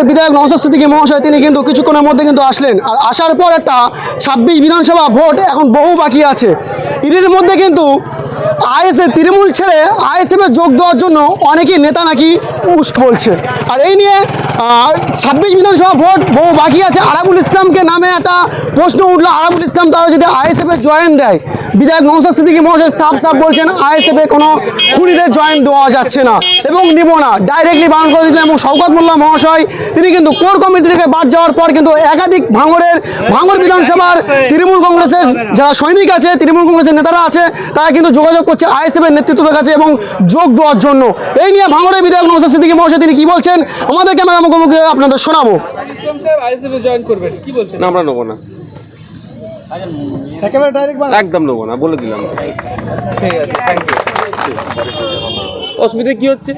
ভাঙড়ের বিধায়ক নওশাদ সিদ্দিকী মহাশয়, তিনি কিন্তু কিছুক্ষণের মধ্যে কিন্তু আসলেন। আর আসার পর একটা ছাব্বিশ বিধানসভা ভোট এখন বহু বাকি আছে। এদের মধ্যে কিন্তু আইএসএ তৃণমূল ছেড়ে আইএসএফে যোগ দেওয়ার জন্য অনেকেই নেতা নাকি উস বলছে। আর এই নিয়ে ছাব্বিশ বিধানসভা ভোট বহু বাকি আছে। আরাবুল ইসলামকে নামে একটা প্রশ্ন উঠল। আরাবুল ইসলাম তারা যদি আইএসএফে জয়েন দেয় বিধায়ক নৌসাদ সিদ্দিকী মহাশয় সাফ সাফ বলছেন আইএসএফে কোনো খুনিদের জয়েন দেওয়া যাচ্ছে না এবং নিব না। ডাইরেক্টলি বারণ করে দিলেন এবং শওকত মোল্লা মহাশয় তিনি কিন্তু কোর কমিটি থেকে বাদ যাওয়ার পর কিন্তু একাধিক ভাঙরের ভাঙড় বিধানসভার তৃণমূল কংগ্রেসের যারা সৈনিক আছে তৃণমূল কংগ্রেসের নেতারা আছে তারা কিন্তু যোগাযোগ করছে আইএসএফের নেতৃত্বের কাছে এবং যোগ দেওয়ার জন্য। এই নিয়ে ভাঙড়ের বিধায়ক নৌসাদ সিদ্দিকী মহাশয় তিনি কি বলছেন? আমাদের ক্যামেরা মুখোমুখি আপনাদের শোনাবো। কি বলছেন? না। একদম নেব না বলে দিলাম। অসুবিধা কি হচ্ছে?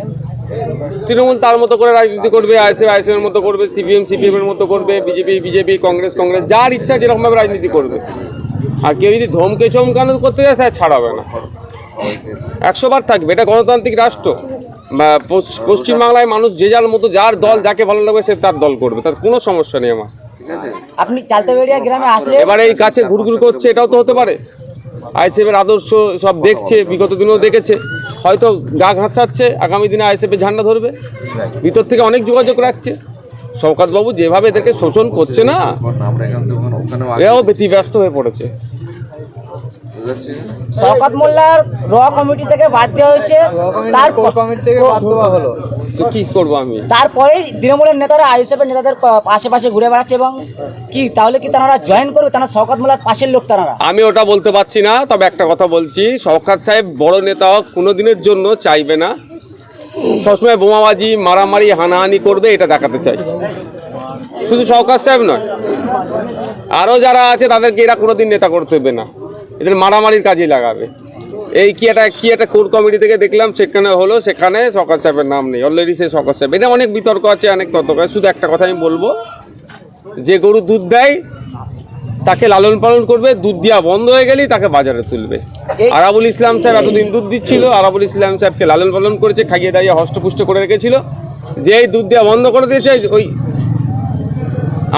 তৃণমূল তার মতো করে রাজনীতি করবে আইসিএফ আইসিএফ এর মতো করবে সিপিএম সিপিএম এর মতো করবে বিজেপি বিজেপি কংগ্রেস কংগ্রেস যার ইচ্ছা যেরকমভাবে রাজনীতি করবে। আর কেউ যদি ধমকে চমকানো করতে যায় তাহলে ছাড়াবে না। একশো বার থাকবে এটা গণতান্ত্রিক রাষ্ট্র। পশ্চিমবাংলায় মানুষ যে যার মতো যার দল যাকে ভালো লাগবে সে তার দল করবে তার কোনো সমস্যা নেই আমার। আপনি চালতাবেড়িয়া গ্রামে আসলে এবারে এই কাছে ঘুরঘুর করছে এটাও তো হতে পারে। আইসিএফের আদর্শ সব দেখছে বিগত দিনেও দেখেছে। হয়তো গা ঘাসাচ্ছে আগামী দিনে আইসিএফের ঝান্ডা ধরবে। ভিতর থেকে অনেক যোগাযোগ রাখছে। শওকাতবাবু যেভাবে এদেরকে শোষণ করছে না এরাও ব্যতিব্যস্ত হয়ে পড়েছে। শওকত মোল্লার র কমিটি থেকে বাদ দেওয়া হয়েছে। তার কমিটি থেকে বাদ দেওয়া হলো। তো কি করব আমি? তারপরে তৃণমূলের নেতারা আইএসএফের নেতাদের আশেপাশে ঘুরে বেড়াচ্ছে এবং কি তাহলে কি তারা জয়েন করবে? তারা শওকত মোল্লার পাশের লোক তারা? আমি ওটা বলতে পারছি না তবে একটা কথা বলছি। শওকাত সাহেব বড় নেতা হোক কোনো দিনের জন্য চাইবে না। সবসময় বোমাবাজি মারামারি হানাহানি করবে এটা দেখাতে চাই। শুধু শওকাত সাহেব নয় আরও যারা আছে তাদেরকে এরা কোনোদিন নেতা করতে হবে না। এদের মারামারির কাজে লাগাবে। এই কি একটা কি একটা কোর কমিটি থেকে দেখলাম সেখানে হলো সেখানে শওকাত সাহেবের নাম নেই। অলরেডি সে শওকাত সাহেব। এটা অনেক বিতর্ক আছে অনেক তর্ক আছে। শুধু একটা কথা আমি বলব যে গরু দুধ দেয় তাকে লালন পালন করবে দুধ দেওয়া বন্ধ হয়ে গেলেই তাকে বাজারে তুলবে। আরাবুল ইসলাম সাহেব এতদিন দুধ দিচ্ছিল আরাবুল ইসলাম সাহেবকে লালন পালন করেছে খাইয়ে দাইয়ে হষ্টপুষ্ট করে রেখেছিল। যেই দুধ দেওয়া বন্ধ করে দিয়েছে ওই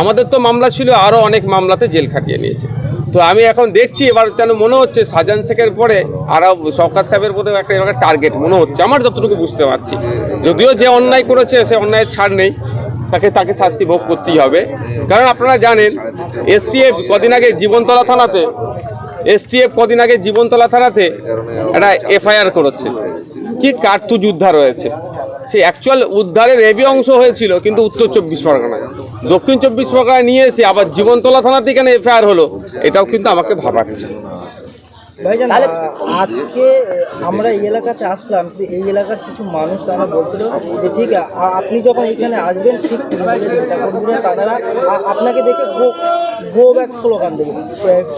আমাদের তো মামলা ছিল আরও অনেক মামলাতে জেল খাটিয়ে নিয়েছে। তো আমি এখন দেখছি, এবার যেন মনে হচ্ছে সাজান শেখের পরে আরও শওকাত সাহেবের মধ্যে একটা এলাকার টার্গেট মনে হচ্ছে। আমার যতটুকু বুঝতে পারছি। যদিও যে অন্যায় করেছে, সে অন্যায়ের ছাড় নেই। তাকে তাকে শাস্তি ভোগ করতেই হবে। কারণ আপনারা জানেন এসটিএফ কদিন আগে জীবনতলা থানাতে এসটিএফ কদিন আগে জীবনতলা থানাতে একটা এফআইআর করেছে। কি কার্তুজ উদ্ধার হয়েছে? সে অ্যাকচুয়াল উদ্ধারের হেভি অংশ হয়েছিল, কিন্তু উত্তর চব্বিশ পরগনায়। দক্ষিণ চব্বিশ পরগনায় নিয়ে এসে আবার জীবনতলা থানাতে এখানে এফআইআর হলো। এটাও কিন্তু আমাকে ভাবাচ্ছে। ভাইজান আজকে আমরা এই এলাকাতে আসলাম এই এলাকার কিছু মানুষ তারা বলছিল যে ঠিক আপনি যখন এখানে আসবেন ঠিক নেতাকর্মীরা তারা আপনাকে দেখে গো গো ব্যাক স্লোগান দেবে।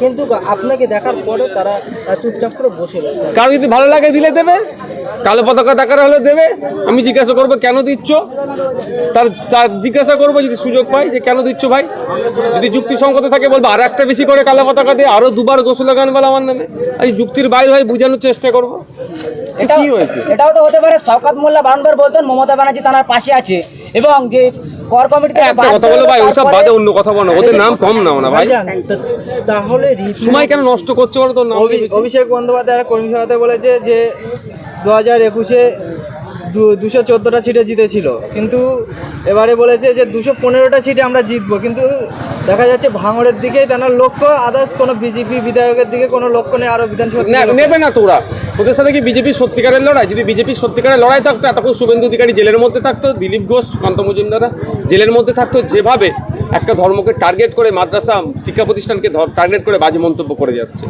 কিন্তু আপনাকে দেখার পরে তারা চুপচাপ করে বসে কারও যদি ভালো লাগে দিলে দেবে? কালো পতাকা দেখার হলে দেবে। আমি জিজ্ঞাসা করব কেন দিচ্ছ? তার তার জিজ্ঞাসা করব যদি সুযোগ পাই যে কেন দিচ্ছ ভাই? যদি যুক্তিসঙ্গত থাকে বলব আর একটা বেশি করে কালো পতাকা দিয়ে আরও দুবার গোসল গান বলে আমার নামে। আজ যুক্তির বাইরে হয় বোঝানোর চেষ্টা করব। এটাও কি হয়েছে? এটাও তো হতে পারে শওকত মোল্লা বারংবার বলতেন মমতা ব্যানার্জি তার পাশে আছে। এবং যে কর কমিটি একটা কথা বলো ভাই ওসব বাদে অন্য কথা বলো ওদের নাম কম নাও না ভাই। তাহলে সময় কেন নষ্ট করছে বলো তোর নাম অভিষেক বন্দ্যোপাধ্যায় কর্মী সভাতে বলেছে যে দু হাজার একুশে দুশো চোদ্দোটা সিটে জিতেছিল। কিন্তু এবারে বলেছে যে দুশো পনেরোটা সিটে আমরা জিতবো। কিন্তু দেখা যাচ্ছে ভাঙড়ের দিকেই তেনার লক্ষ্য আদার্স কোনো বিজেপি বিধায়কের দিকে কোনো লক্ষ্য নেই আরও বিধানসভা নেবে না তোরা। ওদের সাথে কি বিজেপি সত্যিকারের লড়াই? যদি বিজেপি সত্যিকারের লড়াই থাকতো এতক্ষণ শুভেন্দু অধিকারী জেলের মধ্যে থাকতো দিলীপ ঘোষ কান্ত মজুমদারা জেলের মধ্যে থাকতো যেভাবে একটা ধর্মকে টার্গেট করে মাদ্রাসা শিক্ষা প্রতিষ্ঠানকে টার্গেট করে বাজে মন্তব্য করে যাচ্ছে।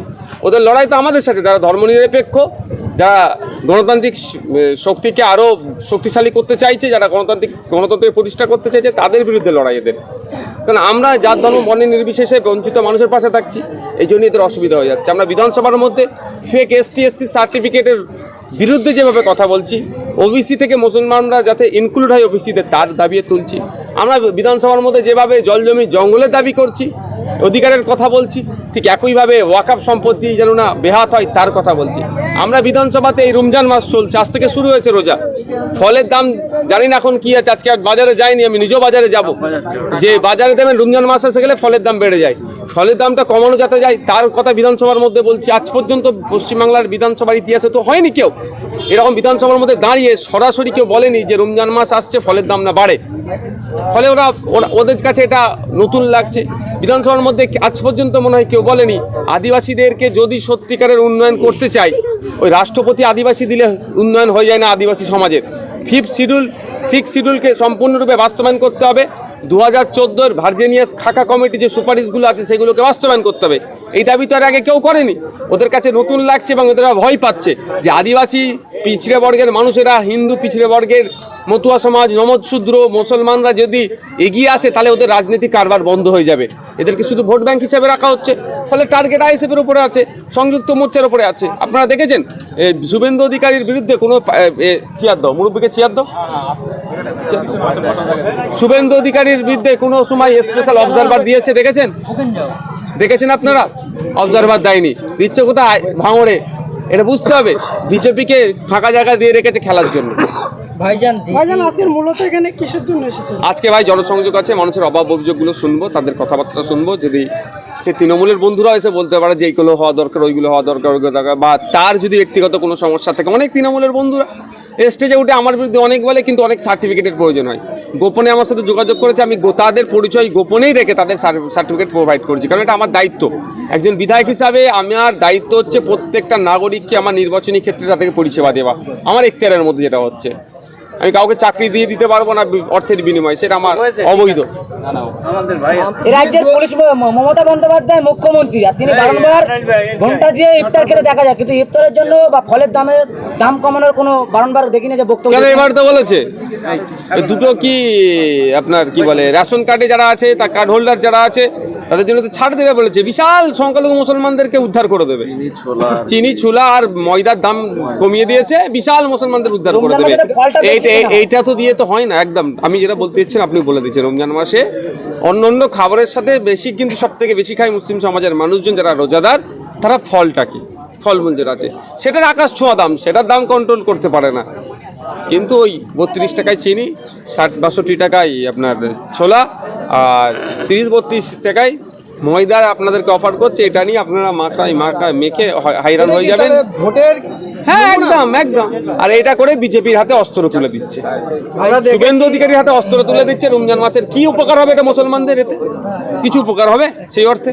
ওদের লড়াই তো আমাদের সাথে যারা ধর্মনিরপেক্ষ যারা গণতান্ত্রিক শক্তিকে আরও শক্তিশালী করতে চাইছে, যারা গণতান্ত্রিক গণতন্ত্রের প্রতিষ্ঠা করতে চাইছে, তাদের বিরুদ্ধে লড়াই এদের। কারণ আমরা জাত, ধর্ম বর্ণের নির্বিশেষে বঞ্চিত মানুষের পাশে থাকছি, এই জন্য এদের অসুবিধা হয়ে যাচ্ছে। আমরা বিধানসভার মধ্যে ফেক এসটি এসসি সার্টিফিকেটের বিরুদ্ধে যেভাবে কথা বলছি, ওবিসি থেকে মুসলমানরা যাতে ইনক্লুড হয় ওবিসিতে তার দাবিয়ে তুলছি। আমরা বিধানসভার মধ্যে যেভাবে জল জমি জঙ্গলের দাবি করছি, অধিকারের কথা বলছি, ঠিক একইভাবে ওয়াকাফ সম্পত্তি যেন না বেহাত হয় তার কথা বলছি। আমরা বিধানসভাতে এই রমজান মাস চলছে, আজ থেকে শুরু হয়েছে রোজা। ফলের দাম জানি না এখন কী আছে, আজকে বাজারে যাইনি, আমি নিজেও বাজারে যাব। যে বাজারে দেবেন রমজান মাস এসে গেলে ফলের দাম বেড়ে যায়। ফলের দামটা কমানো যাতে যায়, তার কথা বিধানসভার মধ্যে বলছি, আজ পর্যন্ত পশ্চিমবাংলার বিধানসভার ইতিহাসে তো হয়নি কেউ। এরকম বিধানসভার মধ্যে দাঁড়িয়ে সরাসরি কেউ বলেনি যে রমজান মাস আসছে, ফলের দাম না বাড়ে। ফলে ওরা ওদের কাছে এটা নতুন লাগছে। বিধানসভার মধ্যে আজ পর্যন্ত মনে হয় কেউ বলেনি, আদিবাসীদেরকে যদি সত্যিকারের উন্নয়ন করতে চাই ওই রাষ্ট্রপতি আদিবাসী দিলে উন্নয়ন হয়ে যায় না আদিবাসী সমাজের। ফিফথ শিডিউল সিক্স শিডিউলকে সম্পূর্ণরূপে বাস্তবায়ন করতে হবে। দু হাজার চোদ্দোর ভার্জেনিয়াস খাকা কমিটি যে সুপারিশগুলো আছে সেগুলোকে বাস্তবায়ন করতে হবে। এই দাবি তো আর আগে কেউ করেনি। ওদের কাছে নতুন লাগছে এবং ওদের ভয় পাচ্ছে যে আদিবাসী পিছড়ে বর্গের মানুষেরা, হিন্দু পিছড়ে বর্গের, মতুয়া সমাজ নমদ শূদ্র মুসলমানরা যদি এগিয়ে আসে, তাহলে ওদের রাজনীতি কারবার বন্ধ হয়ে যাবে। এদেরকে শুধু ভোট ব্যাংক হিসেবে রাখা হচ্ছে। ফলে টার্গেট আইএসএফের উপরে আছে, সংযুক্ত মোর্চার উপরে আছে। আপনারা দেখেছেন? শুভেন্দু অধিকারীর বিরুদ্ধে কোনো চেয়ার দাও। মুরব্বীকে চেয়ার দাও। শুভেন্দু অধিকারীর বিরুদ্ধে কোনো সময় স্পেশাল অবজারভার দিয়েছে, দেখেছেন? দেখেছেন আপনারা? অবজারভার দেয়নি। দিচ্ছে কোথায়? ভাঙড়ে। এটা বুঝতে হবে। বিজেপিকে ফাঁকা জায়গা দিয়ে রেখেছে খেলার জন্য। ভাইজান ভাইজান আজকের মূলত এখানে কিসের জন্য এসেছেন? আজকে ভাই জনসংযোগ আছে মানুষের অভাব অভিযোগগুলো শুনব তাদের কথাবার্তা শুনব। যদি সে তৃণমূলের বন্ধুরা এসে বলতে পারে যে এইগুলো হওয়া দরকার ওইগুলো হওয়া দরকার ওইগুলো দরকার বা তার যদি ব্যক্তিগত কোনো সমস্যা থাকে অনেক তৃণমূলের বন্ধুরা স্টেজে উঠে আমার বিরুদ্ধে অনেক বলে, কিন্তু অনেক সার্টিফিকেটের প্রয়োজন হয়। গোপনে আমার সাথে যোগাযোগ করেছে, আমি তাদের পরিচয় গোপনেই রেখে তাদের সার্টিফিকেট প্রোভাইড করছি। কারণ এটা আমার দায়িত্ব। একজন বিধায়ক হিসাবে আমার দায়িত্ব হচ্ছে প্রত্যেকটা নাগরিককে আমার নির্বাচনী ক্ষেত্রে তাদেরকে পরিষেবা দেওয়া। আমার এখতিয়ারের মধ্যে যেটা হচ্ছে। আমি কাউকে চাকরি দিয়ে দিতে পারব না অর্থের বিনিময়ে সেটা আমার অবৈধ। এই রাজ্যের পুলিশ মমতা বন্দ্যোপাধ্যায় মুখ্যমন্ত্রী আর তিনি বারংবার ঘণ্টা দিয়ে ইফতার খেতে দেখা যায় কিন্তু ইফতারের জন্য বা ফলের দামের দাম কমানোর কোনো বারংবার দেখি না যে বক্তব্য কেন এবার তো বলেছে? দুটো কি আপনার কি বলে রেশন কার্ডে যারা আছে তার কার্ড হোল্ডার যারা আছে তাদের জন্য তো ছাড় দেবে বলেছে। বিশাল সংখ্যালঘু মুসলমানদেরকে উদ্ধার করে দেবে। চিনি ছোলা আর ময়দার দাম কমিয়ে দিয়েছে। বিশাল মুসলমানদের উদ্ধার করে দেবে। এইটা তো দিয়ে তো হয় না একদম। আমি যেটা বলতে চাচ্ছেন আপনি বলে দিচ্ছেন রমজান মাসে। অন্য অন্য খাবারের সাথে বেশি কিন্তু সব থেকে বেশি খায় মুসলিম সমাজের মানুষজন যারা রোজাদার তারা ফলটা কি? ফলমূল যেটা আছে। সেটার আকাশ ছোঁয়া দাম সেটার দাম কন্ট্রোল করতে পারে না। কিন্তু ওই বত্রিশ টাকায় চিনি ষাট বাষট্টি টাকায় আপনার ছোলা আর তিরিশ বত্রিশ টাকায় ময়দার আপনাদেরকে অফার করছে এটা নিয়ে আপনারা মাখায় মেখে হয়- হাইরান হয়ে যাবেন। ভোটের হ্যাঁ একদম একদম। আর এটা করে বিজেপির হাতে অস্ত্র তুলে দিচ্ছে। শুভেন্দু অধিকারীর হাতে অস্ত্র তুলে দিচ্ছে রমজান মাসের কি উপকার হবে এটা মুসলমানদের এতে? কিছু উপকার হবে সেই অর্থে?